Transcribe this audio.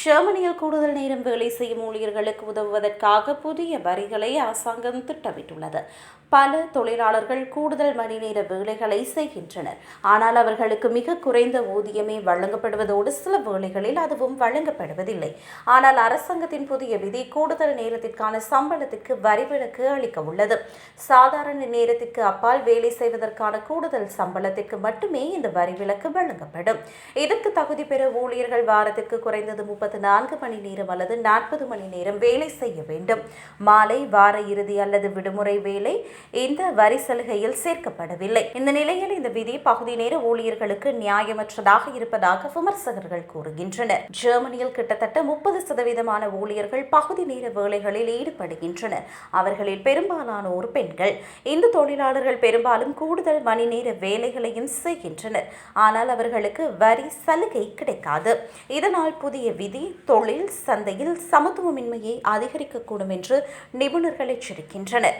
ஜெர்மனியில் கூடுதல் நேரம் வேலை செய்யும் ஊழியர்களுக்கு உதவுவதற்காக புதிய வரிகளை அரசாங்கம் திட்டமிட்டுள்ளது. பல தொழிலாளர்கள் கூடுதல் மணி நேர வேலைகளை செய்கின்றனர். ஆனால் அவர்களுக்கு மிக குறைந்த ஊதியமே வழங்கப்படுவதோடு சில வேளைகளில் அதுவும் வழங்கப்படுவதில்லை. ஆனால் அரசாங்கத்தின் புதிய விதி கூடுதல் நேரத்திற்கான சம்பளத்திற்கு வரிவிலக்கு அளிக்க உள்ளது சாதாரண நேரத்திற்கு அப்பால் வேலை செய்வதற்கான கூடுதல் சம்பளத்திற்கு மட்டுமே இந்த வரிவிலக்கு வழங்கப்படும். இதற்கு தகுதி பெற ஊழியர்கள் வாரத்திற்கு குறைந்தது முப்பத்து நான்கு மணி நேரம் அல்லது நாற்பது மணி நேரம் வேலை செய்ய வேண்டும். மாலை வார இறுதி அல்லது விடுமுறை வேலை இந்த வரி சலுகையில் சேர்க்கப்படவில்லை. இந்த நிலையில் இந்த விதி பகுதி நேர ஊழியர்களுக்கு நியாயமற்றதாக இருப்பதாக விமர்சகர்கள் கூறுகின்றனர். ஜெர்மனியில் கிட்டத்தட்ட முப்பது சதவீதமான ஊழியர்கள் பகுதி நேர வேலைகளில் ஈடுபடுகின்றனர். அவர்களில் பெரும்பாலானோர் பெண்கள். இந்த தொழிலாளர்கள் பெரும்பாலும் கூடுதல் மணி நேர வேலைகளையும் செய்கின்றனர். ஆனால் அவர்களுக்கு வரி சலுகை கிடைக்காது. இதனால் புதிய விதி தொழில் சந்தையில் சமத்துவமின்மையை அதிகரிக்கக்கூடும் என்று நிபுணர்கள் எச்சரிக்கின்றனர்.